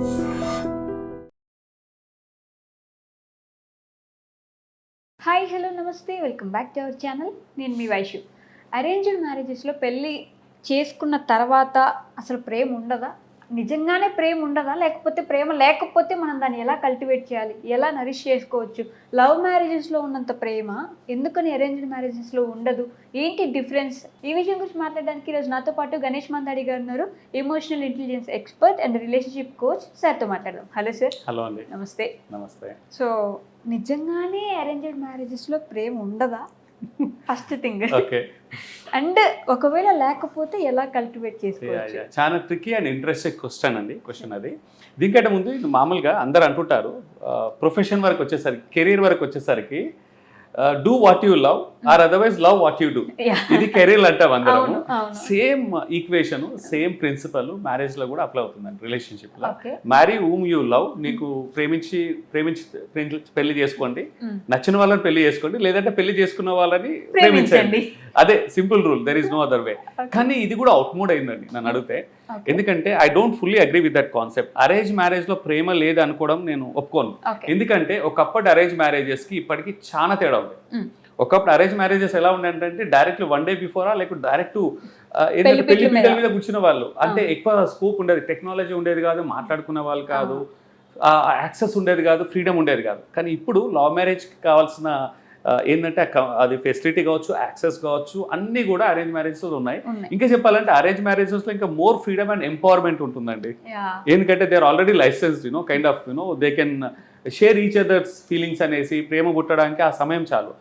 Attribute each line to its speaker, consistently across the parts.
Speaker 1: Hi hello నమస్తే. Welcome back to our channel. నేను మీ వైషు. అరేంజ్డ్ మ్యారేజెస్లో పెళ్ళి చేసుకున్న తర్వాత అసలు ప్రేమ ఉండదా? నిజంగానే ప్రేమ ఉండదా? లేకపోతే ప్రేమ లేకపోతే మనం దాన్ని ఎలా కల్టివేట్ చేయాలి? ఎలా నరిష్ చేసుకోవచ్చు? లవ్ మ్యారేజెస్లో ఉన్నంత ప్రేమ ఎందుకని అరేంజ్డ్ మ్యారేజెస్లో ఉండదు? ఏంటి డిఫరెన్స్ ఈ విషయం గురించి మాట్లాడడానికి ఈరోజు నాతో పాటు గణేష్ మందాడి గారు ఉన్నారు. Emotional intelligence expert and relationship coach సార్తో మాట్లాడదాం. హలో సార్
Speaker 2: హలో అండి.
Speaker 1: నమస్తే.
Speaker 2: నమస్తే.
Speaker 1: సో నిజంగానే అరేంజ్డ్ మ్యారేజెస్లో ప్రేమ ఉండదా? First thing.
Speaker 2: ఓకే.
Speaker 1: అండ్ ఒకవేళ లేకపోతే ఎలా కల్టివేట్ చేసుకోవచ్చు?
Speaker 2: చాలా ట్రికీ అండ్ ఇంట్రెస్టింగ్ క్వశ్చన్ అండి క్వశ్చన్ అది. దీనికంటే ముందు మామూలుగా అందరు అంటుంటారు ప్రొఫెషన్ వరకు వచ్చేసరికి కెరీర్ వరకు వచ్చేసరికి do what you love or otherwise love what you do. ఇది కెరీర్ అంటాం అందరము సేమ్ ఈక్వేషన్ సేమ్ ప్రిన్సిపల్ మ్యారేజ్లో కూడా అప్లై అవుతుందండి
Speaker 1: రిలేషన్షిప్లో.
Speaker 2: మ్యారీ ఊమ్ యూ లవ్ నీకు ప్రేమించి ప్రేమించి పెళ్ళి చేసుకోండి.
Speaker 1: Mm.
Speaker 2: నచ్చిన వాళ్ళని పెళ్ళి చేసుకోండి లేదంటే పెళ్ళి చేసుకున్న వాళ్ళని
Speaker 1: ప్రేమించండి.
Speaker 2: అదే simple rule there is no other way కానీ ఇది కూడా అవుట్మోడ్ అయిందండి నన్ను అడిగితే. ఎందుకంటే I don't fully agree with that concept arrange మ్యారేజ్లో ప్రేమ లేదు అనుకోవడం నేను ఒప్పుకోను. ఎందుకంటే ఒకప్పటి అరేంజ్ మ్యారేజెస్కి ఇప్పటికి చాలా తేడా ఉంది.
Speaker 1: Mm.
Speaker 2: ఒకప్పుడు అరేంజ్ మ్యారేజెస్ ఎలా ఉండే డైరెక్ట్ వన్ డే బిఫోరా లేకపోతే డైరెక్ట్
Speaker 1: పెళ్ళి
Speaker 2: పెళ్ళి
Speaker 1: పీటల మీద.
Speaker 2: కూర్చున్న వాళ్ళు. అంటే
Speaker 1: Ah.
Speaker 2: ఎక్కువ స్కోప్ ఉండేది. టెక్నాలజీ ఉండేది కాదు మాట్లాడుకునే వాళ్ళు కాదు యాక్సెస్ ఉండేది కాదు ఫ్రీడమ్ ఉండేది కాదు. కానీ ఇప్పుడు లవ్ మ్యారేజ్ కావాల్సిన ఏంటంటే అది ఫెసిలిటీ కావచ్చు యాక్సెస్ కావచ్చు అన్నీ కూడా అరేంజ్ మ్యారేజెస్ ఉన్నాయి. ఇంకా చెప్పాలంటే అరేంజ్ మ్యారేజెస్లో ఇంకా మోర్ ఫ్రీడమ్ అండ్ ఎంపవర్మెంట్ ఉంటుందండి. ఎందుకంటే they are already licensed you know kind of you know they can share each others feelings అనేసి ప్రేమ పుట్టడానికి ఆ సమయం చాలు.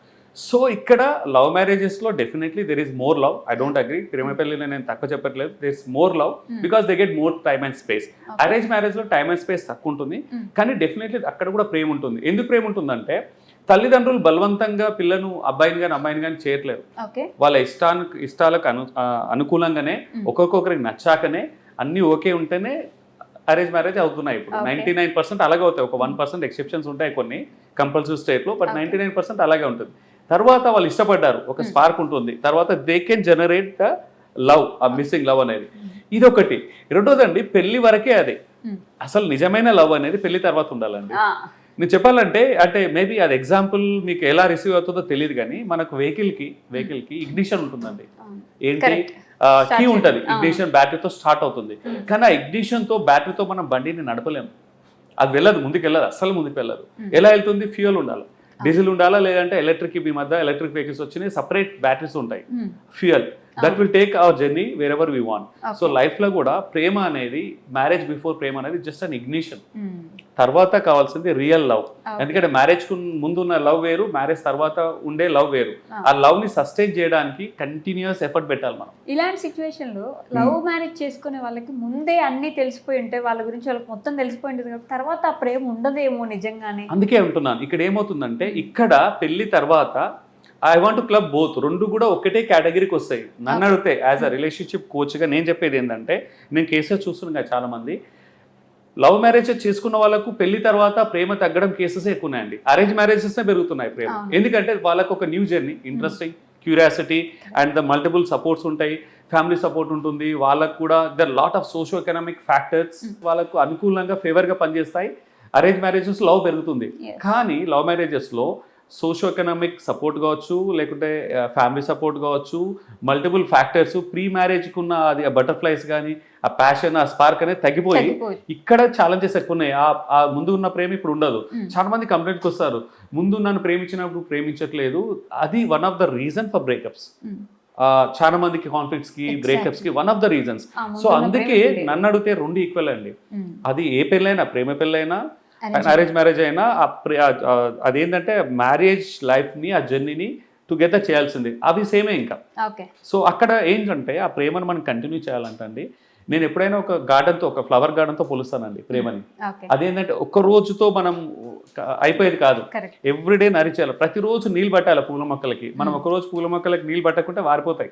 Speaker 2: సో ఇక్కడ love మ్యారేజెస్లో definitely there is more love I don't agree ప్రేమ పెళ్ళిలో నేను తక్కువ చెప్పట్లేదు. There is more love
Speaker 1: Hmm.
Speaker 2: Because they get more time and space arrange మ్యారేజ్లో time and space తక్కువ ఉంటుంది.
Speaker 1: Hmm.
Speaker 2: కానీ డెఫినెట్లీ అక్కడ కూడా ప్రేమ ఉంటుంది. ఎందుకు ప్రేమ ఉంటుందంటే తల్లిదండ్రులు బలవంతంగా పిల్లను అబ్బాయిని కానీ అమ్మాయిని కానీ చేయట్లేరు వాళ్ళ ఇష్టానికి ఇష్టాలకు అను అనుకూలంగానే
Speaker 1: Mm.
Speaker 2: ఒక్కొక్కరికి నచ్చాకనే అన్నీ ఓకే ఉంటేనే అరేంజ్ మ్యారేజ్ అవుతున్నాయి ఇప్పుడు.
Speaker 1: Okay.
Speaker 2: నైంటీ నైన్ పర్సెంట్ అలాగే అవుతాయి. ఒక వన్ పర్సెంట్ ఎక్సెప్షన్స్ ఉంటాయి కొన్ని కంపల్సరీ స్టేట్లో but
Speaker 1: Okay.
Speaker 2: Ninety nine percent అలాగే ఉంటుంది. తర్వాత వాళ్ళు ఇష్టపడ్డారు. ఒక. స్పార్క్ ఉంటుంది. తర్వాత they can generate the love ఆ మిస్సింగ్ లవ్ అనేది. ఇది ఒకటి రెండోదండి పెళ్ళి వరకే అది.
Speaker 1: Mm.
Speaker 2: అసలు నిజమైన లవ్ అనేది పెళ్ళి తర్వాత ఉండాలండి. నేను చెప్పాలంటే అంటే మేబీ అది ఎగ్జాంపుల్ మీకు ఎలా రిసీవ్ అవుతుందో తెలియదు కానీ మనకు వెహికల్కి వెహికల్కి ఇగ్నిషన్ ఉంటుందండి. ఏంటి. కీ ఉంటుంది. ఇగ్నిషన్ బ్యాటరీతో స్టార్ట్ అవుతుంది.
Speaker 1: Hmm.
Speaker 2: కానీ ఆ ignition తో బ్యాటరీతో మనం బండిని నడపలేము. అది వెళ్ళదు ముందుకు వెళ్ళదు అస్సలు ముందుకు వెళ్ళదు
Speaker 1: Hmm.
Speaker 2: ఎలా వెళ్తుంది? ఫ్యూయల్ ఉండాలి. డీజిల్ ఉండాలా లేదంటే ఎలక్ట్రిక్ ఈ మధ్య ఎలక్ట్రిక్ వెహికల్స్ వచ్చినాయి. సపరేట్ బ్యాటరీస్ ఉంటాయి. Fuel. That will take our journey wherever we want so లైఫ్లో కూడా ప్రేమ అనేది మ్యారేజ్ బిఫోర్ ప్రేమ అనేది జస్ట్ అన్ ఇగ్నిషన్ తర్వాత కావాల్సింది రియల్ లవ్ ఎందుకంటే మ్యారేజ్కు ముందు ఉన్న లవ్ వేరు మ్యారేజ్ తర్వాత ఉండే లవ్ వేరు.
Speaker 1: Ah.
Speaker 2: ఆ లవ్ని సస్టైన్ చేయడానికి కంటిన్యూస్ ఎఫర్ట్ పెట్టాలి మనం.
Speaker 1: ఇలాంటి సిచ్యువేషన్లో లవ్ మ్యారేజ్ చేసుకునే వాళ్ళకి ముందే అన్ని తెలిసిపోయి ఉంటాయి వాళ్ళ గురించి వాళ్ళకి మొత్తం తెలిసిపోయి ఉంటుంది తర్వాత ఆ ప్రేమ ఉండదేమో నిజంగానే.
Speaker 2: అందుకే అంటున్నాను. ఇక్కడ ఏమవుతుందంటే ఇక్కడ పెళ్ళి తర్వాత ఐ వాంట్ క్లబ్ బోత్ రెండు కూడా ఒకటే కేటగిరీకి వస్తాయి. నన్ను అడిగితే యాజ్ అ రిలేషన్షిప్ కోచ్గా నేను చెప్పేది ఏంటంటే నేను కేసెస్ చూస్తున్నాను కదా చాలా మంది లవ్ మ్యారేజ్ చేసుకున్న వాళ్ళకు పెళ్ళి తర్వాత ప్రేమ తగ్గడం కేసెస్ ఎక్కువ ఉన్నాయండి అరేంజ్ మ్యారేజెస్ పెరుగుతున్నాయి ప్రేమ. ఎందుకంటే వాళ్ళకు ఒక new journey interesting curiosity and the multiple supports ఉంటాయి. ఫ్యామిలీ సపోర్ట్ ఉంటుంది. వాళ్ళకు కూడా the lot of socio economic factors వాళ్ళకు అనుకూలంగా ఫేవర్గా పనిచేస్తాయి. అరేంజ్ మ్యారేజెస్ లవ్ పెరుగుతుంది. కానీ లవ్ మ్యారేజెస్లో సోషో ఎకనామిక్ సపోర్ట్ కావచ్చు లేకుంటే ఫ్యామిలీ సపోర్ట్ కావచ్చు మల్టిపుల్ ఫ్యాక్టర్స్ ప్రీ మ్యారేజ్కి ఉన్న అది ఆ బటర్ఫ్లైస్ కానీ ఆ ప్యాషన్ ఆ స్పార్క్ అనేది తగ్గిపోయి. ఇక్కడ ఛాలెంజెస్ ఎక్కువ ఉన్నాయి ఆ ముందు ఉన్న ప్రేమ ఇప్పుడు ఉండదు. చాలా మంది కంప్లైంట్కి వస్తారు ముందు నన్ను ప్రేమించినప్పుడు ప్రేమించట్లేదు అది one of the reason for breakups. చాలా మందికి కాన్ఫ్లిక్ట్స్కి. బ్రేకప్స్కి one of the reasons so అందుకే. నన్ను అడిగితే రెండు ఈక్వల్ అండి. అది ఏ పెళ్ళైనా ప్రేమ పెళ్ళైనా అరేంజ్ మ్యారేజ్ అయినా అదేంటంటే మ్యారేజ్ లైఫ్ని ఆ జర్నీని టుగెదర్ చేయాల్సింది. అవి సేమే ఇంకా. సో అక్కడ ఏంటంటే ఆ ప్రేమను మనం కంటిన్యూ చేయాలంటండి నేను ఎప్పుడైనా ఒక గార్డెన్తో ఒక ఫ్లవర్ గార్డెన్తో పోలుస్తానండి ప్రేమని. అదేంటంటే ఒక్క రోజుతో మనం అయిపోయేది కాదు. ఎవ్రీడే నరిచేయాలి. ప్రతిరోజు నీళ్ళు పట్టాలి పూల మొక్కలకి. మనం ఒక రోజు పూల మొక్కలకి నీళ్ళు పట్టకుంటే వారిపోతాయి.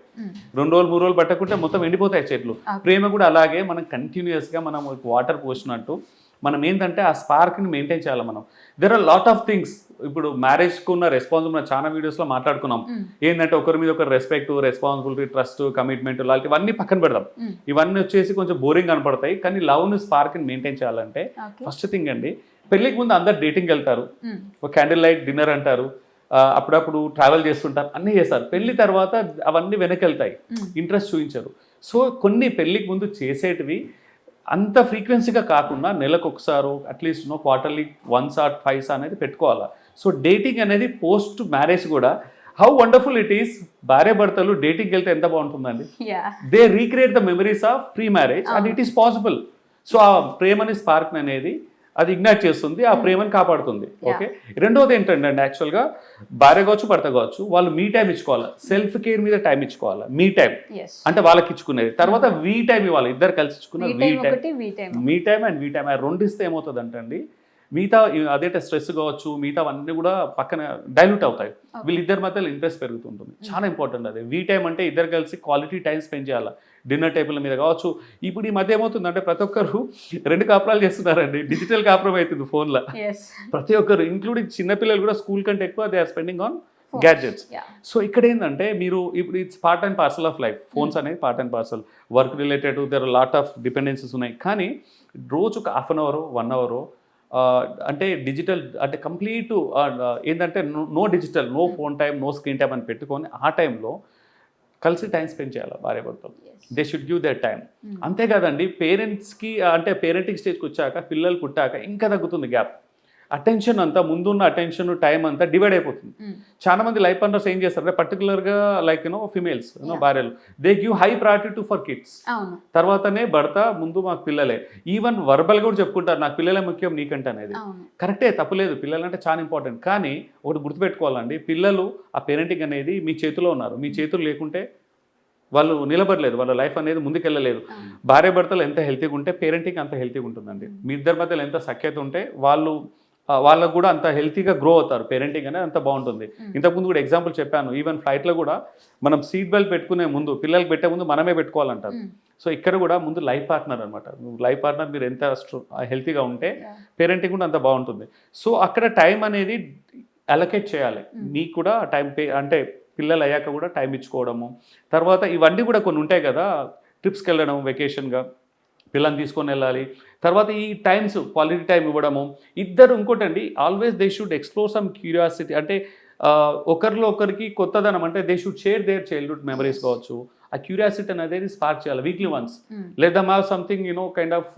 Speaker 2: రెండు రోజులు మూడు రోజులు పట్టకుంటే మొత్తం ఎండిపోతాయి చెట్లు. ప్రేమ కూడా అలాగే మనం కంటిన్యూస్గా మనం వాటర్ పోసినట్టు మనం ఏంటంటే ఆ స్పార్క్ని మెయింటైన్ చేయాలి మనం. There are lot of things ఇప్పుడు మ్యారేజ్కు ఉన్న రెస్పాన్సిబుల్ చాలా వీడియోస్లో మాట్లాడుకున్నాం. ఏంటంటే ఒకరి మీద ఒకరు రెస్పెక్ట్ రెస్పాన్సిబిలిటీ ట్రస్ట్ కమిట్మెంట్ ఇవన్నీ పక్కన పెడదాం. ఇవన్నీ వచ్చేసి కొంచెం బోరింగ్ కనపడతాయి. కానీ లవ్ని స్పార్క్ని మెయింటైన్ చేయాలంటే ఫస్ట్ థింగ్ అండి పెళ్ళికి ముందు అందరు డేటింగ్ వెళ్తారు. ఒక క్యాండిల్ లైట్ డిన్నర్ అంటారు. అప్పుడప్పుడు ట్రావెల్ చేస్తుంటారు. అన్నీ చేస్తారు. పెళ్ళి తర్వాత అవన్నీ వెనక్కి వెళ్తాయి
Speaker 1: Mm.
Speaker 2: ఇంట్రెస్ట్ చూపించరు. సో కొన్ని పెళ్ళికి ముందు చేసేటివి అంత ఫ్రీక్వెన్సీగా కాకుండా నెలకు ఒకసారి at least no quarterly once or fives అనేది పెట్టుకోవాలా. సో డేటింగ్ అనేది పోస్ట్ మ్యారేజ్ కూడా హౌ వండర్ఫుల్ ఇట్ ఈస్ భార్య భర్తలు డేటింగ్కి వెళ్తే ఎంత బాగుంటుందండి? They recreate the memories of pre marriage and it is possible so ఆ ప్రేమని స్పార్క్ అనేది అది ఇగ్నైట్ చేస్తుంది ఆ ప్రేమని కాపాడుతుంది. ఓకే రెండోది ఏంటంటే అండి యాక్చువల్గా భార్య కావచ్చు భర్త కావచ్చు వాళ్ళు మీ టైం ఇచ్చుకోవాలి? సెల్ఫ్ కేర్ మీద టైం ఇచ్చుకోవాలి? మీ టైం అంటే వాళ్ళకి ఇచ్చుకునేది. తర్వాత వీ టైం ఇవ్వాలి. ఇద్దరు కలిసి ఇచ్చుకున్న
Speaker 1: we time we
Speaker 2: me time and we time ఆ రెండు ఇస్తే ఏమవుతుంది అంటండి మిగతా అదే స్ట్రెస్ కావచ్చు మిగతా అన్నీ కూడా పక్కన డైల్యూట్ అవుతాయి. వీళ్ళిద్దరి మధ్యలో ఇంట్రెస్ట్ పెరుగుతుంటుంది. చాలా ఇంపార్టెంట్ అది. వీ టైం అంటే ఇద్దరు కలిసి క్వాలిటీ టైం స్పెండ్ చేయాలి? డిన్నర్ టేబుల్ మీద కావచ్చు. ఇప్పుడు ఈ మధ్య ఏమవుతుందంటే ప్రతి ఒక్కరు రెండు కాపురాలు చేస్తున్నారండి. డిజిటల్ కాపురం అవుతుంది ఫోన్లో. ప్రతి ఒక్కరు ఇంక్లూడింగ్ చిన్నపిల్లలు కూడా స్కూల్ కంటే ఎక్కువ they are spending on gadgets so ఇక్కడ ఏంటంటే మీరు ఇప్పుడు it's part and parcel of life phones అనేది part and parcel work related their lot of dependencies ఉన్నాయి. కానీ రోజుకు half an hour one hour అంటే డిజిటల్ అంటే కంప్లీట్ ఏంటంటే no digital no phone time no screen time అని పెట్టుకొని ఆ టైంలో కలిసి టైం స్పెండ్ చేయాలి భార్య భర్తలు? They should give their time అంతేకాదండి పేరెంట్స్కి అంటే పేరెంటింగ్ స్టేజ్కి వచ్చాక పిల్లలు పుట్టాక ఇంకా తగ్గుతుంది గ్యాప్ అటెన్షన్ అంతా ముందున్న అటెన్షన్ టైం అంతా డివైడ్ అయిపోతుంది. చాలా మంది లైఫ్ పార్ట్నర్స్ ఏం చేస్తారంటే పర్టికులర్గా like you know females you know. భార్యలు. They give high priority to for kids తర్వాతనే భర్త ముందు మాకు పిల్లలే. ఈవెన్ వర్బల్ కూడా చెప్పుకుంటారు నాకు పిల్లలే ముఖ్యం నీకంటే అనేది. కరెక్టే తప్పులేదు. పిల్లలంటే చాలా ఇంపార్టెంట్ కానీ ఒకటి గుర్తుపెట్టుకోవాలండి పిల్లలు ఆ పేరెంటింగ్ అనేది మీ చేతిలో ఉన్నారు. మీ చేతులు లేకుంటే వాళ్ళు నిలబడలేదు వాళ్ళ లైఫ్ అనేది ముందుకెళ్ళలేదు. భార్య భర్తలు ఎంత హెల్తీగా ఉంటే పేరెంటింగ్ అంత హెల్తీగా ఉంటుందండి. మీ ఇద్దరి మధ్యలో ఎంత సఖ్యత ఉంటే వాళ్ళు వాళ్ళకు కూడా అంత హెల్తీగా గ్రో అవుతారు పేరెంటింగ్ అనేది అంత బాగుంటుంది. ఇంతకుముందు కూడా ఎగ్జాంపుల్ చెప్పాను ఈవెన్ ఫ్లైట్లో కూడా మనం సీట్ బెల్ట్ పెట్టుకునే ముందు పిల్లలకి పెట్టే ముందు మనమే పెట్టుకోవాలంటారు. సో ఇక్కడ కూడా ముందు లైఫ్ పార్ట్నర్ అనమాట లైఫ్ పార్ట్నర్ మీరు ఎంత హెల్తీగా ఉంటే. పేరెంటింగ్ కూడా అంత బాగుంటుంది సో అక్కడ టైం అనేది అలొకేట్ చేయాలి. మీకు కూడా టైం పే అంటే పిల్లలు అయ్యాక కూడా టైం ఇచ్చుకోవడము తర్వాత ఇవన్నీ కూడా కొన్ని ఉంటాయి కదా ట్రిప్స్కి వెళ్ళడం వెకేషన్గా పిల్లల్ని తీసుకొని వెళ్ళాలి. తర్వాత ఈ టైమ్స్ క్వాలిటీ టైం ఇవ్వడము. ఇద్దరు ఇంకోటండి always they should explore some curiosity అంటే ఒకరిలో ఒకరికి కొత్తదనం అంటే they should share their childhood memories కావచ్చు. ఆ క్యూరియాసిటీ అనేది స్పార్క్ చేయాలి వీక్లీ వన్స్. లేదా మా something you know kind of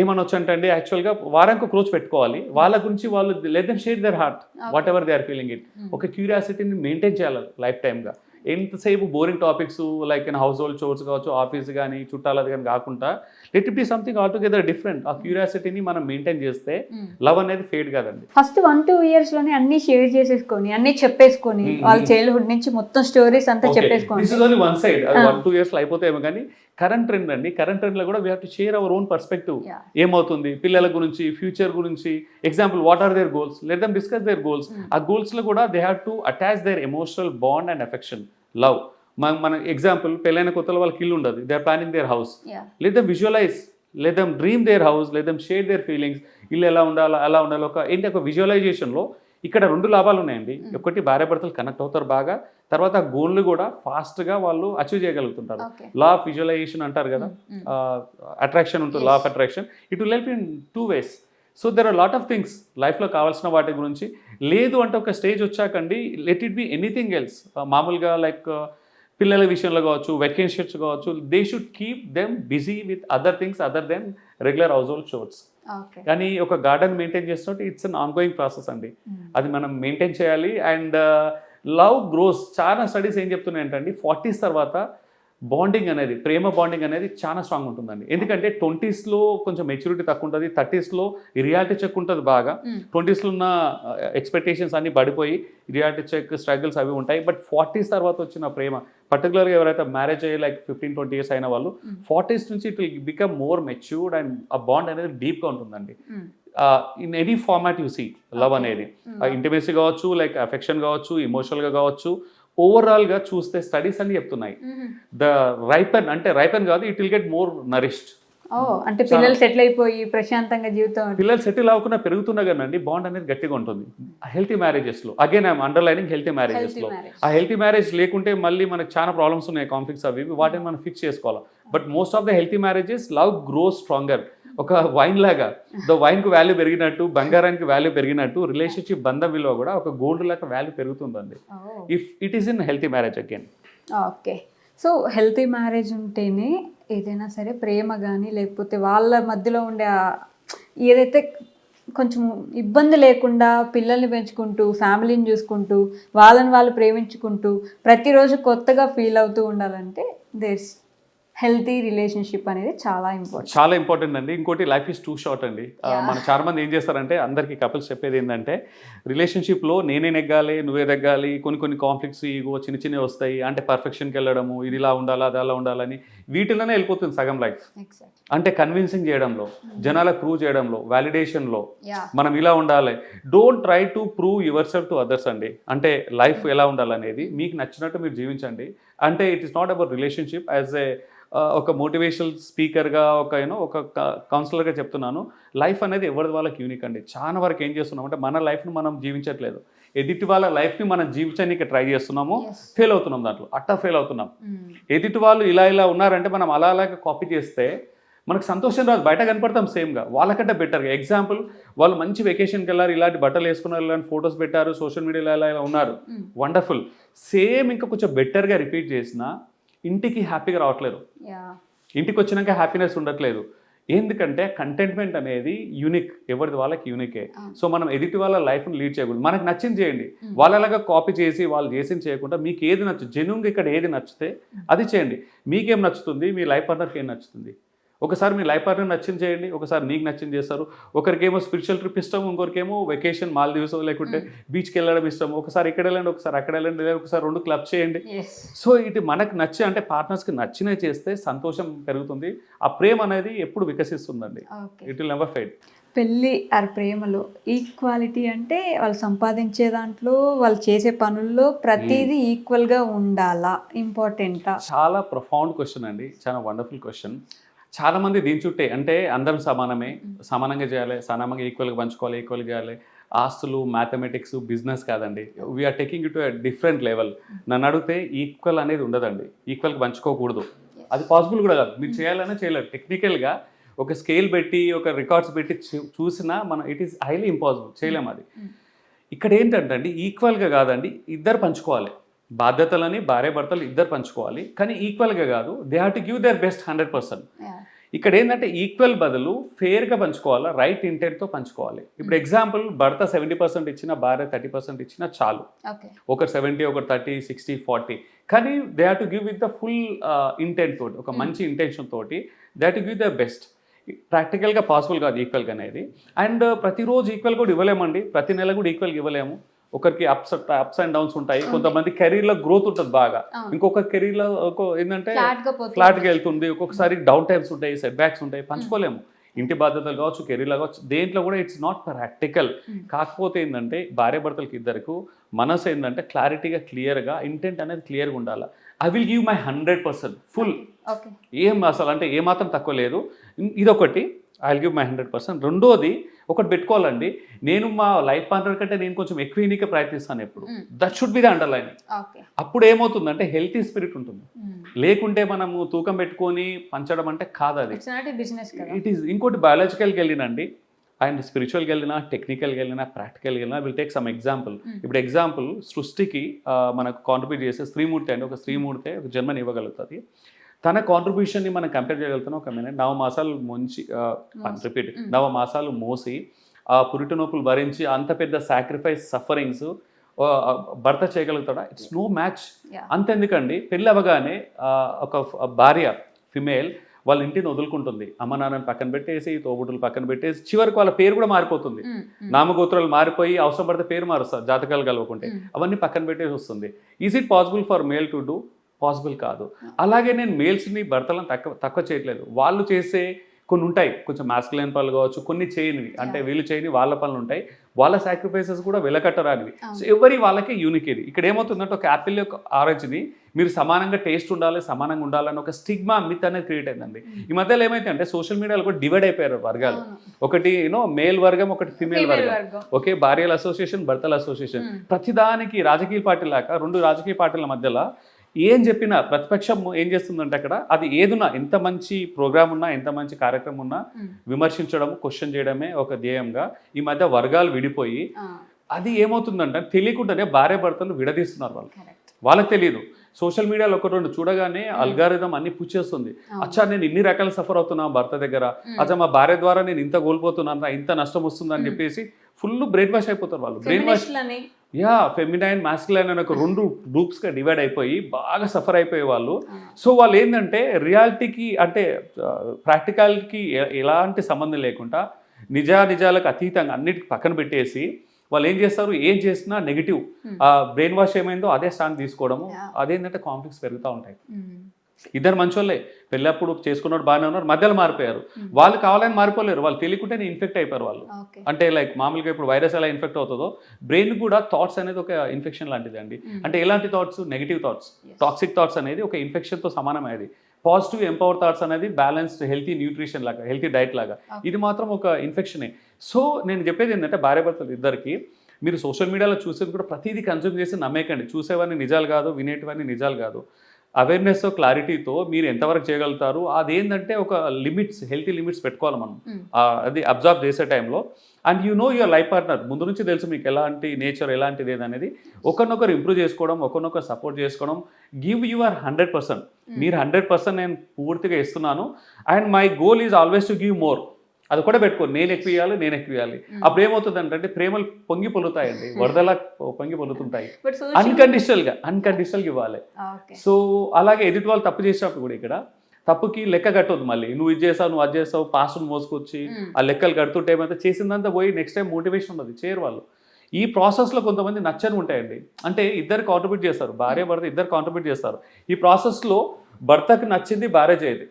Speaker 2: ఏమనొచ్చు అంటే అండి యాక్చువల్గా వారానికి ఒక రోజు పెట్టుకోవాలి. వాళ్ళ గురించి వాళ్ళు let them share their heart whatever they are feeling it. ఒక క్యూరియాసిటీని మెయింటైన్ చేయాలి లైఫ్ టైమ్గా ఎంతసేపు boring topics like in household chores కావచ్చు ఆఫీస్ కానీ చుట్టాలది కానీ కాకుండా let it be something all together different ఆ క్యూరియాసిటీని మనం మెయింటైన్ చేస్తే. లవ్ అనేది ఫేడ్ కాదండి.
Speaker 1: ఫస్ట్ వన్ టూ ఇయర్స్లోనే అన్ని షేర్ చేసేసుకొని అన్ని చెప్పేసుకొని
Speaker 2: Mm.
Speaker 1: వాళ్ళ చైల్డ్హుడ్ నుంచి మొత్తం స్టోరీస్ అంతా చెప్పేసుకోండి
Speaker 2: this is only one side
Speaker 1: Ah.
Speaker 2: One two years అయిపోతాయేమో కానీ కరెంట్ ట్రెండ్ అండి. కరెంట్ ట్రెండ్లో కూడా we have to share our own perspective. ఏమవుతుంది? పిల్లల గురించి ఫ్యూచర్ గురించి example what are their goals let them discuss their goals. ఆ గోల్స్లో కూడా they have to attach their emotional bond and affection love. మన మన ఎగ్జాంపుల్ పెళ్ళైన కొత్తలో వాళ్ళకి ఇల్లు ఉండదు. They are planning their house them visualize let them dream their house let them share their feelings ఇల్లు ఎలా ఉండాలా అలా ఉండాలి. ఒక ఏంటి ఒక విజువలైజేషన్లో ఇక్కడ రెండు లాభాలు ఉన్నాయండి.
Speaker 1: Mm.
Speaker 2: ఒకటి భార్య భర్తలు కనెక్ట్ అవుతారు బాగా. తర్వాత గోల్ని కూడా ఫాస్ట్గా వాళ్ళు అచీవ్ చేయగలుగుతుంటారు. లా ఆఫ్ విజువలైజేషన్ అంటారు కదా.
Speaker 1: Mm.
Speaker 2: అట్రాక్షన్ ఉంటుంది law of attraction it will help in two ways so there are lot of things లైఫ్లో కావాల్సిన వాటి గురించి. లేదు అంటే ఒక stage వచ్చాకండి. Let it be anything else మామూలుగా లైక్ పిల్లల విషయంలో కావచ్చు వెకేషన్స్ కావచ్చు they should keep them busy with other things other than regular household chores కానీ ఒక గార్డెన్ మెయింటైన్ చేస్తున్నట్టు it's an ongoing process అండి అది మనం మెయింటైన్ చేయాలి. అండ్ లవ్ గ్రోస్ చాలా స్టడీస్ ఏం చెప్తున్నాయి అంటే ఫార్టీస్ తర్వాత బాండింగ్ అనేది ప్రేమ బాండింగ్ అనేది చాలా స్ట్రాంగ్ ఉంటుందండి. ఎందుకంటే ట్వంటీస్లో కొంచెం మెచ్యూరిటీ తక్కువ ఉంటుంది థర్టీస్లో రియాలిటీ చెక్ ఉంటుంది బాగా. ట్వంటీస్లో ఉన్న ఎక్స్పెక్టేషన్స్ అన్నీ పడిపోయి రియాలిటీ చెక్ స్ట్రగుల్స్ అవి ఉంటాయి. బట్ ఫార్టీస్ తర్వాత వచ్చిన ప్రేమ పర్టికులర్గా ఎవరైతే మ్యారేజ్ అయ్యి లైక్ ఫిఫ్టీన్ ట్వంటీ ఇయర్స్ అయిన వాళ్ళు. ఫార్టీస్ నుంచి it will become more matured and ఆ బాండ్ అనేది డీప్గా ఉంటుందండి. In any format you see love. అనేది. ఇంటిమేసీ కావచ్చు లైక్ అఫెక్షన్ కావచ్చు ఇమోషనల్గా కావచ్చు ఓవరాల్గా చూస్తే స్టడీస్ అన్ని చెప్తున్నాయి. ద రైపన్ అంటే రైపన్ కాదు it will get more nourished
Speaker 1: అంటే పిల్లలు సెటిల్ అయిపోయి ప్రశాంతంగా జీవితం
Speaker 2: పిల్లలు సెటిల్ అవ్వకుండా పెరుగుతున్నా కానీ బాండ్ అనేది గట్టిగా ఉంటుంది. హెల్తీ మ్యారేజెస్లో. అగైన్ ఐఎమ్ అండర్లైనింగ్ హెల్తీ
Speaker 1: మ్యారేజెస్లో.
Speaker 2: ఆ హెల్తీ మ్యారేజ్ లేకుంటే మళ్ళీ మనకు చాలా ప్రాబ్లమ్స్ ఉన్నాయి కాన్ఫ్లిక్ట్స్ అవి. వాటిని మనం ఫిక్స్ చేసుకోవాలి. But most of the healthy marriages love grow stronger ఒక వైన్ లాగా. ద వైన్కు వాల్యూ పెరిగినట్టు బంగారానికి వాల్యూ పెరిగినట్టు రిలేషన్షిప్ బంధం విలువ కూడా ఒక గోల్డ్ లాగా వాల్యూ పెరుగుతుందండి. If it is in healthy marriage again
Speaker 1: okay so healthy marriage ఉంటేనే ఏదైనా సరే ప్రేమ కానీ లేకపోతే వాళ్ళ మధ్యలో ఉండే ఏదైతే కొంచెం ఇబ్బంది లేకుండా పిల్లల్ని పెంచుకుంటూ ఫ్యామిలీని చూసుకుంటూ వాళ్ళని వాళ్ళు ప్రేమించుకుంటూ ప్రతిరోజు కొత్తగా ఫీల్ అవుతూ ఉండాలంటే దేర్స్ హెల్తీ రిలేషన్షిప్ అనేది చాలా ఇంపార్టెంట్.
Speaker 2: చాలా ఇంపార్టెంట్ అండి. ఇంకోటి లైఫ్ ఇస్ టూ షార్ట్ అండి. మన చాలా మంది ఏం చేస్తారంటే అందరికి కపుల్స్ చెప్పేది ఏంటంటే రిలేషన్షిప్లో నేనే నెగ్గాలి నువ్వే నెగ్గాలి కొన్ని కొన్ని కాన్ఫ్లిక్ట్స్ ఈగో చిన్న చిన్నవి వస్తాయి. అంటే పర్ఫెక్షన్కి వెళ్ళడము ఇది ఇలా ఉండాలా అది అలా ఉండాలని వీటిలోనే వెళ్ళిపోతుంది సగం లైఫ్. అంటే కన్విన్సింగ్ చేయడంలో జనాల ప్రూవ్ చేయడంలో వ్యాలిడేషన్లో మనం ఇలా ఉండాలి. Don't try to prove yourself to others అండి. అంటే లైఫ్ ఎలా ఉండాలనేది మీకు నచ్చినట్టు మీరు జీవించండి. అంటే it is not about relationship as a ఒక మోటివేషనల్ స్పీకర్గా ఒక యూనో ఒక కౌన్సిలర్గా చెప్తున్నాను. లైఫ్ అనేది ఎవరిది వాళ్ళకి యూనిక్ అండి. చాలా వరకు ఏం చేస్తున్నాం అంటే మన లైఫ్ను మనం జీవించట్లేదు. ఎదుటి వాళ్ళ లైఫ్ని మనం జీవించడానికి ట్రై చేస్తున్నాము. ఫెయిల్ అవుతున్నాం దాంట్లో అట్టా ఫెయిల్ అవుతున్నాం. ఎదుటి వాళ్ళు ఇలా ఇలా ఉన్నారంటే మనం అలా అలాగే కాపీ చేస్తే మనకు సంతోషం రాదు బయట కనపడతాం సేమ్గా వాళ్ళకంటే బెటర్గా ఎగ్జాంపుల్ వాళ్ళు మంచి వెకేషన్కి వెళ్ళారు ఇలాంటి బట్టలు వేసుకున్నారు ఇలాంటి ఫొటోస్ పెట్టారు సోషల్ మీడియాలో ఇలా ఇలా ఉన్నారు. వండర్ఫుల్ సేమ్ ఇంకా కొంచెం బెటర్గా రిపీట్ చేసినా ఇంటికి హ్యాపీగా రావట్లేదు. ఇంటికి వచ్చినాక హ్యాపీనెస్ ఉండట్లేదు. ఎందుకంటే కంటెంట్మెంట్ అనేది యూనిక్ ఎవరిది వాళ్ళకి యూనికే. సో మనం ఎదుటి వాళ్ళ లైఫ్ని లీడ్ చేయకూడదు. మనకు నచ్చింది చేయండి. వాళ్ళలాగా కాపీ చేసి వాళ్ళు చేసింది చేయకుండా మీకు ఏది నచ్చు జెన్యున్గా ఇక్కడ ఏది నచ్చితే అది చేయండి. మీకేం నచ్చుతుంది? మీ లైఫ్ పార్ట్నర్కి ఏం నచ్చుతుంది? ఒకసారి మీ లైఫ్ పార్ట్నర్ నచ్చింది చేయండి ఒకసారి నీకు నచ్చింది చేస్తారు. ఒకరికేమో స్పిరిచువల్ ట్రిప్ ఇష్టం ఇంకొకరికేమో వెకేషన్ మాల్దీవ్స్ లేకుంటే బీచ్కి వెళ్ళడం ఇష్టం. ఒకసారి ఇక్కడ వెళ్ళండి ఒకసారి అక్కడ వెళ్ళండి లేదా ఒకసారి రెండు క్లబ్ చేయండి. సో ఇది మనకు నచ్చి అంటే పార్ట్నర్స్కి నచ్చినవి చేస్తే సంతోషం పెరుగుతుంది. ఆ ప్రేమ అనేది ఎప్పుడు వికసిస్తుందండి. ఇట్ విల్ నెవర్ ఫెయిల్
Speaker 1: పెళ్ళి ఆర్ ప్రేమలో ఈక్వాలిటీ అంటే వాళ్ళు సంపాదించే దాంట్లో వాళ్ళు చేసే పనుల్లో ప్రతిదీ ఈక్వల్గా ఉండాలా? ఇంపార్టెంటా
Speaker 2: చాలా ప్రొఫౌండ్ క్వశ్చన్ అండి. చాలా వండర్ఫుల్ క్వశ్చన్ చాలా మంది దీని చుట్టే అంటే అందరం సమానమే. సమానంగా చేయాలి సమానంగా ఈక్వల్గా పంచుకోవాలి ఈక్వల్గా చేయాలి. ఆస్తులు మ్యాథమెటిక్స్ బిజినెస్ కాదండి. We are taking it different level నన్ను అడిగితే ఈక్వల్ అనేది ఉండదండి. ఈక్వల్గా పంచుకోకూడదు. అది పాసిబుల్ కూడా కాదు. మీరు చేయాలనే చేయలేరు. టెక్నికల్గా ఒక స్కేల్ పెట్టి ఒక రికార్డ్స్ పెట్టి చూ- చూసినా మనం ఇట్ ఈస్ హైలీ ఇంపాసిబుల్ చేయలేము అది. ఇక్కడ ఏంటంటే అండి ఈక్వల్గా కాదండి ఇద్దరు పంచుకోవాలి. బాధ్యతలని భార్య భర్తలు ఇద్దరు పంచుకోవాలి. కానీ ఈక్వల్గా కాదు. They have to give their best hundred percent ఇక్కడ ఏంటంటే ఈక్వల్ బదులు ఫేర్గా పంచుకోవాలా? రైట్ ఇంటెంట్తో పంచుకోవాలి. ఇప్పుడు ఎగ్జాంపుల్ భర్త సెవెంటీ పర్సెంట్ ఇచ్చినా భార్య థర్టీ పర్సెంట్ ఇచ్చినా చాలు. ఒకరు సెవెంటీ ఒకరు థర్టీ సిక్స్టీ ఫార్టీ కానీ they have to give with the full intent తోటి ఒక మంచి ఇంటెన్షన్ తోటి they have to give the best ప్రాక్టికల్గా పాసిబుల్ కాదు ఈక్వల్గా అనేది. అండ్ ప్రతిరోజు ఈక్వల్ కూడా ఇవ్వలేమండి. ప్రతి నెల కూడా ఈక్వల్గా ఇవ్వలేము. ఒకరికి అప్స్ అప్స్ అండ్ డౌన్స్ ఉంటాయి. కొంతమంది కెరీర్లో గ్రోత్ ఉంటుంది బాగా. ఇంకొక కెరీర్లో ఏంటంటే
Speaker 1: ఫ్లాట్గా
Speaker 2: వెళ్తుంది. ఒక్కొక్కసారి డౌన్ టైమ్స్ ఉంటాయి సెట్ బ్యాక్స్ ఉంటాయి. పంచుకోలేము. ఇంటి బాధ్యతలు కావచ్చు కెరీర్లో కావచ్చు దేంట్లో కూడా ఇట్స్ నాట్ ప్రాక్టికల్. కాకపోతే ఏంటంటే భార్య భర్తలకి ఇద్దరికి మనసు ఏంటంటే క్లారిటీగా క్లియర్గా ఇంటెంట్ అనేది క్లియర్గా ఉండాలి. I will give my hundred percent full ఏం అసలు అంటే ఏమాత్రం తక్కువ లేదు. ఇదొకటి. I give my hundred percent రెండోది ఒకటి పెట్టుకోవాలండి. నేను మా లైఫ్ పార్ట్నర్ కంటే నేను కొంచెం ఎక్కువ ప్రయత్నిస్తాను ఎప్పుడు. That should be the underline అప్పుడు ఏమవుతుందంటే హెల్తీ స్పిరిట్ ఉంటుంది. లేకుంటే మనము తూకం పెట్టుకొని పంచడం అంటే కాదు. అది ఇట్ ఈస్ ఇంకోటి బయాలజికల్కి వెళ్ళినండి. అండ్ స్పిరిచువల్కి వెళ్ళినా టెక్నికల్కి వెళ్ళినా ప్రాక్టికల్కి వెళ్ళినా విల్ టేక్ సమ్ ఎగ్జాంపుల్. ఇప్పుడు ఎగ్జాంపుల్ సృష్టికి మనకు కాంట్రిబ్యూట్ చేసే స్త్రీమూర్తి అండి. ఒక స్త్రీమూర్తి ఒక జన్మని ఇవ్వగలుగుతుంది. తన కాంట్రిబ్యూషన్ని మనం కంపేర్ చేయగలుగుతున్నాం ఒక మినిట్ నవ మాసాలు ముంచి. రిపీట్. నవ మాసాలు మోసి ఆ పురిటి నొప్పులు భరించి అంత పెద్ద సాక్రిఫైస్ సఫరింగ్స్ భర్త చేయగలుగుతాడా? It's no match. అంతెందుకండి పెళ్ళి అవ్వగానే ఒక భార్య ఫిమేల్ వాళ్ళ ఇంటిని వదులుకుంటుంది. అమ్మ నాన్నని పక్కన పెట్టేసి తోబుట్టులు పక్కన పెట్టేసి చివరికి వాళ్ళ పేరు కూడా మారిపోతుంది. నామగోత్రాలు మారిపోయి అవసరం పడితే పేరు మారుస్తారు జాతకాలు కలవకుంటే. అవన్నీ పక్కన పెట్టేసి వస్తుంది. Is it possible for male to do possible కాదు. అలాగే నేను మేల్స్ని భర్తలను తక్కువ తక్కువ చేయట్లేదు. వాళ్ళు చేసే కొన్ని ఉంటాయి. కొంచెం మాస్కులైన్ పనులు కావచ్చు కొన్ని చేయనివి. అంటే వీళ్ళు చేయని వాళ్ళ పనులు ఉంటాయి. వాళ్ళ సాక్రిఫైసెస్ కూడా వెలకట్టరానివి. సో ఎవరి వాళ్ళకి యూనిక్ ఇది. ఇక్కడ ఏమవుతుందంటే ఒక యాపిల్ యొక్క ఆరెంజ్ని మీరు సమానంగా టేస్ట్ ఉండాలి సమానంగా ఉండాలని ఒక స్టిగ్మా మిత్ అనేది క్రియేట్ అయిందండి. ఈ మధ్యలో ఏమైతే అంటే సోషల్ మీడియాలో కూడా డివైడ్ అయిపోయారు వర్గాలు. ఒకటి యూనో మేల్ వర్గం ఒకటి ఫిమేల్ వర్గం. ఓకే భార్యల అసోసియేషన్ భర్తల అసోసియేషన్. ప్రతిదానికి రాజకీయ పార్టీ లాగా రెండు రాజకీయ పార్టీల మధ్యలో ఏం చెప్పినా ప్రతిపక్షం ఏం చేస్తుందంటే అక్కడ అది ఏదున్నా ఎంత మంచి ప్రోగ్రామ్ ఉన్నా ఎంత మంచి కార్యక్రమం ఉన్నా. విమర్శించడం క్వశ్చన్ చేయడమే ఒక ధ్యేయంగా ఈ మధ్య వర్గాలు విడిపోయి అది ఏమవుతుందంటే తెలియకుండానే భార్య భర్తలు విడదీస్తున్నారు వాళ్ళు. వాళ్ళకి తెలియదు సోషల్ మీడియాలో ఒక రెండు చూడగానే అల్గారిథం అన్ని పుష్ చేస్తుంది
Speaker 1: అవును.
Speaker 2: అచ్చా నేను ఇన్ని రకాల సఫర్ అవుతున్నా భర్త దగ్గర. అచ్చా మా భార్య ద్వారా నేను ఇంత కోల్పోతున్నాను ఇంత నష్టం వస్తుంది అని
Speaker 1: Hmm.
Speaker 2: చెప్పేసి ఫుల్ బ్రెయిన్ వాష్ అయిపోతారు వాళ్ళు brainwash yeah feminine masculine అనే ఒక రెండు గ్రూప్స్గా డివైడ్ అయిపోయి బాగా సఫర్ అయిపోయే వాళ్ళు. సో వాళ్ళు ఏంటంటే రియాలిటీకి అంటే ప్రాక్టికాలిటీకి ఎలాంటి సంబంధం లేకుండా నిజా నిజాలకు అతీతంగా అన్నిటికి పక్కన పెట్టేసి వాళ్ళు ఏం చేస్తారు? ఏం చేసినా నెగిటివ్. ఆ బ్రెయిన్ వాష్ ఏమైందో అదే స్టాండ్ తీసుకోవడము. అదేంటంటే కాన్ఫ్లిక్ట్స్ పెరుగుతూ ఉంటాయి. ఇద్దరు మంచోళ్ళే. పెళ్ళప్పుడు చేసుకున్నప్పుడు బాగానే ఉన్నారు మధ్యలో మారిపోయారు. వాళ్ళు కావాలని మారిపోలేరు. వాళ్ళు తెలియకుండానే ఇన్ఫెక్ట్ అయిపోయారు వాళ్ళు. అంటే లైక్ మామూలుగా ఇప్పుడు వైరస్ ఎలా ఇన్ఫెక్ట్ అవుతుందో బ్రెయిన్ కూడా థాట్స్ అనేది ఒక ఇన్ఫెక్షన్ లాంటిది అండి. అంటే ఎలాంటి thoughts negative thoughts. Toxic thoughts అనేది ఒక ఇన్ఫెక్షన్తో సమానమైనది పాజిటివ్ ఎంపవర్ థాట్స్ అనేది బ్యాలెన్స్డ్ హెల్తీ న్యూట్రిషన్ లాగా హెల్తీ డైట్ లాగా. ఇది మాత్రం ఒక ఇన్ఫెక్షనే సో నేను చెప్పేది ఏంటంటే భార్యాభర్తలు ఇద్దరికి మీరు సోషల్ మీడియాలో చూసేది కూడా ప్రతిదీ కన్జ్యూమ్ చేసి నమ్మేకండి చూసేవన్నీ నిజాలు కాదు వినేటివన్నీ నిజాలు కాదు. అవేర్నెస్ క్లారిటీతో మీరు ఎంతవరకు చేయగలుగుతారు? అదేంటంటే ఒక లిమిట్స్ హెల్తీ లిమిట్స్ పెట్టుకోవాలి మనం. అది అబ్జర్వ్ చేసే టైంలో. And you know your life partner. ముందు నుంచి తెలుసు మీకు ఎలాంటి నేచర్ ఎలాంటిది ఏదనేది ఒకరినొకరు ఇంప్రూవ్ చేసుకోవడం ఒకరినొకరు సపోర్ట్ చేసుకోవడం గివ్ యువర్ హండ్రెడ్ పర్సెంట్. మీరు హండ్రెడ్ పర్సెంట్ నేను పూర్తిగా ఇస్తున్నాను. And my goal is always to give more. అది కూడా పెట్టుకో. నేను ఎక్కువ ఇవ్వాలి నేను ఎక్కువ ఇవ్వాలి. అప్పుడు ఏమవుతుంది అంటే ప్రేమలు పొంగి పొలుతాయండి వరదలా పొంగి పొలుతుంటాయి
Speaker 1: but social-
Speaker 2: అన్కండిషనల్గా అన్కండిషనల్గా ఇవ్వాలి. సో అలాగే ఎదుటి వాళ్ళు తప్పు చేసినప్పుడు కూడా ఇక్కడ తప్పుకి లెక్క కట్టొద్దు మళ్ళీ. నువ్వు ఇది చేసావు నువ్వు అది చేసావు పాస్ట్ మోసుకొచ్చి ఆ లెక్కలు కడుతుంటే ఏమైతే చేసిందంతా పోయి నెక్స్ట్ టైం మోటివేషన్ ఉండదు చేయరు వాళ్ళు. ఈ ప్రాసెస్లో కొంతమంది నచ్చని ఉంటాయండి. అంటే ఇద్దరు కాంట్రిబ్యూట్ చేస్తారు. భార్య భర్త ఇద్దరు కాంట్రిబ్యూట్ చేస్తారు. ఈ ప్రాసెస్లో భర్తకు నచ్చింది భార్య చేయదు.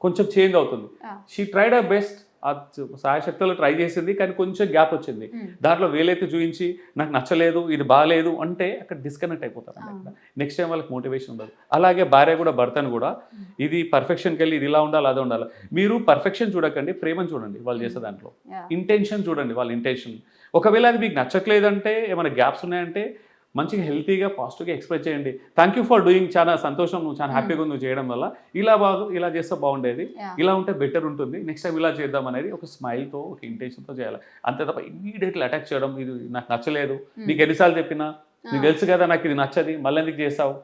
Speaker 2: కొంచెం చేంజ్ అవుతుంది. షీ ట్రైడ్ అ బెస్ట్ సాయశక్తులు ట్రై చేసింది కానీ కొంచెం గ్యాప్ వచ్చింది. దాంట్లో వేలైతే చూపించి నాకు నచ్చలేదు ఇది బాగాలేదు అంటే అక్కడ డిస్కనెక్ట్ అయిపోతారు. నెక్స్ట్ టైం వాళ్ళకి మోటివేషన్ ఉండదు. అలాగే భార్య కూడా భర్తను కూడా ఇది పర్ఫెక్షన్కి వెళ్ళి ఇది ఇలా ఉండాలి అదే ఉండాలి. మీరు పర్ఫెక్షన్ చూడకండి ప్రేమను చూడండి వాళ్ళు చేసే దాంట్లో. ఇంటెన్షన్ చూడండి వాళ్ళ ఇంటెన్షన్ ఒకవేళ అది మీకు నచ్చట్లేదంటే ఏమైనా గ్యాప్స్ ఉన్నాయంటే మంచిగా హెల్తీగా పాజిటివ్గా ఎక్స్ప్రెస్ చేయండి. థ్యాంక్ యూ ఫర్ డూయింగ్ చాలా సంతోషం. నువ్వు చాలా హ్యాపీగా ఉంది నువ్వు చేయడం వల్ల. ఇలా బాగు ఇలా చేస్తే బాగుండేది. ఇలా ఉంటే బెటర్ ఉంటుంది. నెక్స్ట్ టైం ఇలా చేద్దాం అనేది ఒక స్మైల్తో ఒక ఇంటెన్షన్తో చేయాలి. అంతే తప్ప ఇమ్మీడియట్లీ అటాక్ చేయడం ఇది నాకు నచ్చలేదు.
Speaker 1: Hmm.
Speaker 2: నీకు ఎన్నిసార్లు చెప్పినా నీకు తెలుసు కదా నాకు ఇది నచ్చది. మళ్ళీ ఎందుకు చేస్తావు?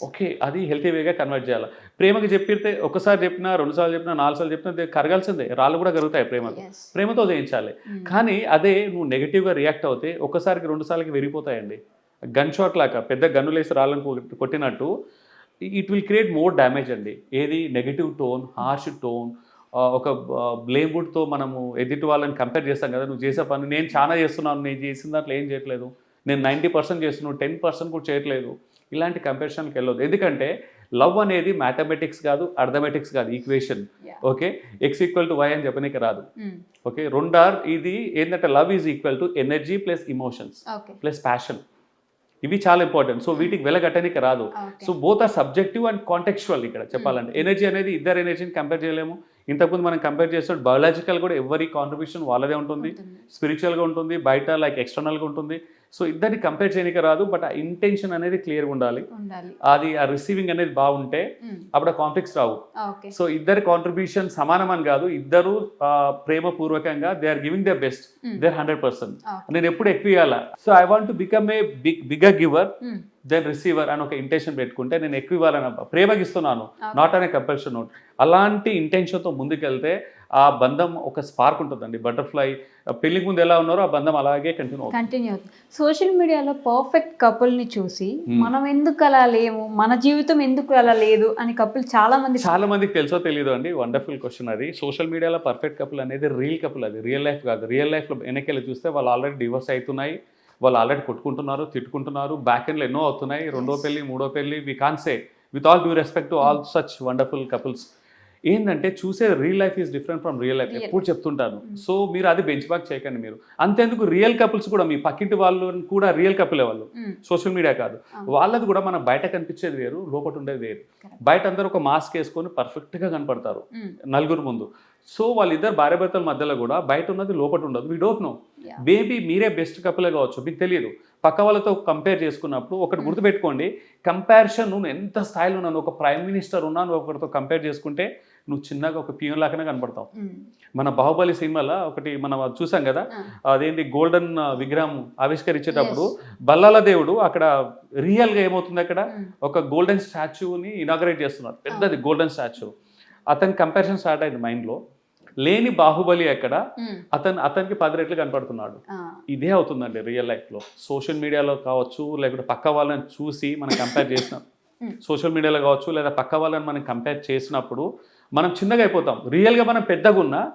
Speaker 2: ఓకే అది హెల్తీ వేగా కన్వర్ట్ చేయాలి. ప్రేమకి చెప్పితే ఒకసారి చెప్పినా రెండు సార్లు చెప్పినా నాలుగు సార్లు చెప్పినా కరగాల్సిందే. రాళ్ళు కూడా కరుగుతాయి ప్రేమకు.
Speaker 1: Yes.
Speaker 2: ప్రేమతో చేయించాలి
Speaker 1: ఉమ్,
Speaker 2: కానీ అదే నువ్వు నెగిటివ్గా రియాక్ట్ అవుతే ఒకసారికి రెండు సార్లకి విరిగిపోతాయండి. గన్ షాట్ లాగా పెద్ద గన్నులేసి రాళ్ళని కొ- కొట్టినట్టు it will create more damage అండి. ఏది? నెగిటివ్ టోన్ హార్ష్ టోన్ ఒక బ్లేమ్ వుడ్తో మనము ఎదుటి వాళ్ళని కంపేర్ చేస్తాం కదా నువ్వు చేసే పని నేను చాలా చేస్తున్నాను నేను చేసిన దాంట్లో ఏం చేయట్లేదు. నేను నైంటీ పర్సెంట్ చేస్తున్నాను టెన్ పర్సెంట్ కూడా చేయట్లేదు. ఇలాంటి కంపారిజన్కి వెళ్ళొద్దు ఎందుకంటే లవ్ అనేది మ్యాథమెటిక్స్ కాదు అర్థమెటిక్స్ కాదు equation. Okay? X equal to Y అని చెప్పనీకి రాదు.
Speaker 1: Um,
Speaker 2: okay? రెండార్ ఇది ఏంటంటే love is equal to energy plus emotions plus passion ఇవి చాలా ఇంపార్టెంట్ సో వీటికి వెలగట్టనికి రాదు. So both are subjective and contextual ఇక్కడ చెప్పాలంటే. ఎనర్జీ అనేది ఇద్దరు ఎనర్జీని కంపేర్ చేయలేము. ఇంతకుముందు మనం కంపేర్ చేస్తే బయాలజికల్ కూడా ఎవరి కాంట్రిబ్యూషన్ వాళ్ళదే ఉంటుంది.
Speaker 1: ఉంటుంది.
Speaker 2: స్పిరిచువల్గా ఉంటుంది బయట లైక్ ఎక్స్టర్నల్గా ఉంటుంది. సో ఇద్దరిని కంపేర్ చేయడానికి రాదు బట్ ఆ ఇంటెన్షన్ అనేది క్లియర్గా ఉండాలి.
Speaker 1: ఉండాలి.
Speaker 2: అది ఆ రిసీవింగ్ అనేది బాగుంటే అప్పుడు ఆ కాంఫ్లిక్ట్స్ రావు. సో ఇద్దరి కాంట్రిబ్యూషన్ సమానం అని కాదు ఇద్దరు ఆ, ప్రేమపూర్వకంగా they are giving the best
Speaker 1: um,
Speaker 2: there hundred percent నేను ఎప్పుడు ఎక్కువ ఇవ్వాలా so I want to become a big bigger giver then receiver అని ఒక ఇంటెన్షన్ పెట్టుకుంటే నేను ఎక్కువ ఇవ్వాలని
Speaker 1: Okay.
Speaker 2: నాట్ అనే కంపల్షన్ నోట్ అలాంటి ఇంటెన్షన్తో ముందుకెళ్తే ఆ బంధం ఒక స్పార్క్ ఉంటుందండి. బటర్ఫ్లై పెళ్ళికి ముందు ఎలా ఉన్నారో ఆ బంధం అలాగే కంటిన్యూ
Speaker 1: కంటిన్యూ అవుతుంది. సోషల్ మీడియాలో పర్ఫెక్ట్ కపుల్ని చూసి. మనం ఎందుకు అలా లేము? మన జీవితం ఎందుకు అలా లేదు అని కపుల్ చాలా మంది
Speaker 2: చాలా మందికి తెలుసో తెలియదు అండి? వండర్ఫుల్ క్వశ్చన్ అది. సోషల్ మీడియాలో పర్ఫెక్ట్ కపుల్ అనేది రియల్ కపుల్ అది. రియల్ లైఫ్ కాదు. రియల్ లైఫ్లో వెనకెళ్ళి చూస్తే వాళ్ళు ఆల్రెడీ డివోర్స్ అవుతున్నాయి. వాళ్ళు ఆల్రెడీ కొట్టుకుంటున్నారు తిట్టుకుంటున్నారు. బ్యాక్ ఎండ్లో ఎన్నో అవుతున్నాయి. రెండో. పెళ్ళి మూడో పెళ్ళి we can say with all due respect to all such wonderful couples ఏంటంటే చూసే real life is different from real life ఎప్పుడు చెప్తుంటాను. సో మీరు అది బెంచ్ మార్క్ చేయకండి మీరు. అంతేందుకు రియల్ కపుల్స్ కూడా మీ పక్కింటి వాళ్ళు కూడా రియల్ కపులే వాళ్ళు. సోషల్ మీడియా కాదు. వాళ్ళది కూడా మనం బయట కనిపించేది వేరు లోపల ఉండేది వేరు. బయట అందరూ ఒక మాస్క్ వేసుకొని పర్ఫెక్ట్గా కనపడతారు. నలుగురు ముందు. సో వాళ్ళిద్దరు భార్యాభర్తల మధ్యలో కూడా బయట ఉన్నది లోపల ఉండదు. We don't know. బేబీ మీరే బెస్ట్ కపులే కావచ్చు మీకు తెలియదు పక్క వాళ్ళతో కంపేర్ చేసుకున్నప్పుడు ఒకటి గుర్తుపెట్టుకోండి. కంపారిజన్ నువ్వు ఎంత స్థాయిలో ఉన్నాను ఒక ప్రైమ్ మినిస్టర్ ఉన్నాను ఒకరితో కంపేర్ చేసుకుంటే నువ్వు చిన్నగా ఒక పియూన్ లాగానే కనపడతావు
Speaker 1: మ్మ్.
Speaker 2: మన బాహుబలి సినిమాలో ఒకటి మనం చూసాం కదా. అదేంటి గోల్డెన్ విగ్రహం ఆవిష్కరించేటప్పుడు బల్లాల దేవుడు అక్కడ రియల్గా ఏమవుతుంది అక్కడ. ఒక గోల్డెన్ స్టాచ్యూని ఇనాగరేట్ చేస్తున్నారు పెద్దది గోల్డెన్ స్టాచ్యూ అతని కంపారిజన్ స్టార్ట్ అయింది mind లో లేని బాహుబలి అక్కడ. అతను అతనికి పది రెట్లు కనపడుతున్నాడు. ఇదే అవుతుందండి రియల్ లైఫ్లో సోషల్ మీడియాలో కావచ్చు లేకపోతే పక్క వాళ్ళని చూసి మనం కంపేర్ చేసిన. సోషల్ మీడియాలో కావచ్చు లేదా పక్క వాళ్ళని మనం కంపేర్ చేసినప్పుడు మనం చిన్నగా అయిపోతాం. రియల్గా మనం పెద్దగా ఉన్నా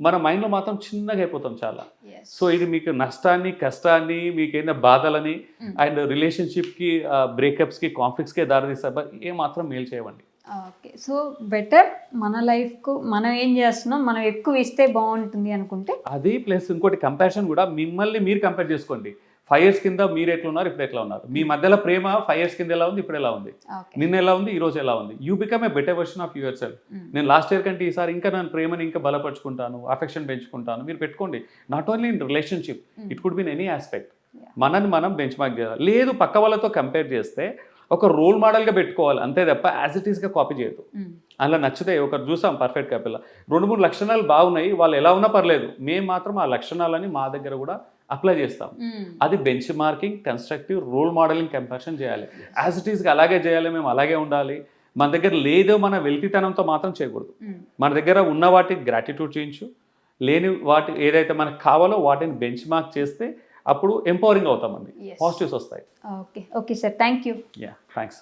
Speaker 2: మన మైండ్లో మాత్రం చిన్నగా అయిపోతాం చాలా. సో ఇది మీకు నష్టాన్ని కష్టాన్ని మీకు ఏదైనా బాధలని
Speaker 1: Hmm.
Speaker 2: అండ్ రిలేషన్షిప్కి బ్రేకప్స్కి కాన్ఫ్లిక్ట్స్కి దారితీస్తారు ఏ మాత్రం మేలు చేయవండి.
Speaker 1: ఓకే. సో బెటర్ మన లైఫ్కు మనం ఏం చేస్తున్నాం? మనం ఎక్కువ ఇస్తే బాగుంటుంది అనుకుంటే
Speaker 2: అది ప్లస్ ఇంకోటి కంపారిజన్ కూడా మిమ్మల్ని మీరు కంపేర్ చేసుకోండి. ఫైవ్ ఇయర్స్ కింద మీరు ఎట్లా ఉన్నారు ఇప్పుడు ఎట్లా ఉన్నారు? మీ మధ్యలో ప్రేమ ఫైవ్ ఇయర్స్ కింద ఎలా ఉంది ఇప్పుడు ఎలా ఉంది? నిన్న ఎలా ఉంది ఈ రోజు ఎలా ఉంది? You become a better version of yourself నేను లాస్ట్ ఇయర్ కంటే ఈసారి ఇంకా నేను ప్రేమని ఇంకా బలపరుచుకుంటాను అఫెక్షన్ పెంచుకుంటాను. మీరు పెట్టుకోండి. Not only in relationship it could be in any aspect. మనని మనం బెంచ్ మార్క్ చేయాలి. లేదు పక్క వాళ్ళతో కంపేర్ చేస్తే ఒక రోల్ మోడల్గా పెట్టుకోవాలి అంతే తప్ప యాజ్ ఇట్ ఈస్గా కాపీ చేయదు అలా నచ్చితే ఒకరు చూసాం పర్ఫెక్ట్ కపిల్ రెండు మూడు లక్షణాలు బాగున్నాయి వాళ్ళు ఎలా ఉన్నా పర్లేదు. మేము మాత్రం ఆ లక్షణాలని మా దగ్గర కూడా అప్లై చేస్తాం. అది benchmarking constructive role modelling comparison చేయాలి యాజ్ ఇట్ ఈస్గా అలాగే చేయాలి మేము అలాగే ఉండాలి. మన దగ్గర లేదో మన వెల్తితనంతో మాత్రం చేయకూడదు. మన దగ్గర ఉన్న వాటికి గ్రాటిట్యూడ్ చేయించు. లేని వాటి ఏదైతే మనకు కావాలో వాటిని బెంచ్ మార్క్ చేస్తే అప్పుడు ఎంపవరింగ్ అవుతామండి. పాజిటివ్స్ వస్తాయి.
Speaker 1: Okay okay sir thank you
Speaker 2: yeah thanks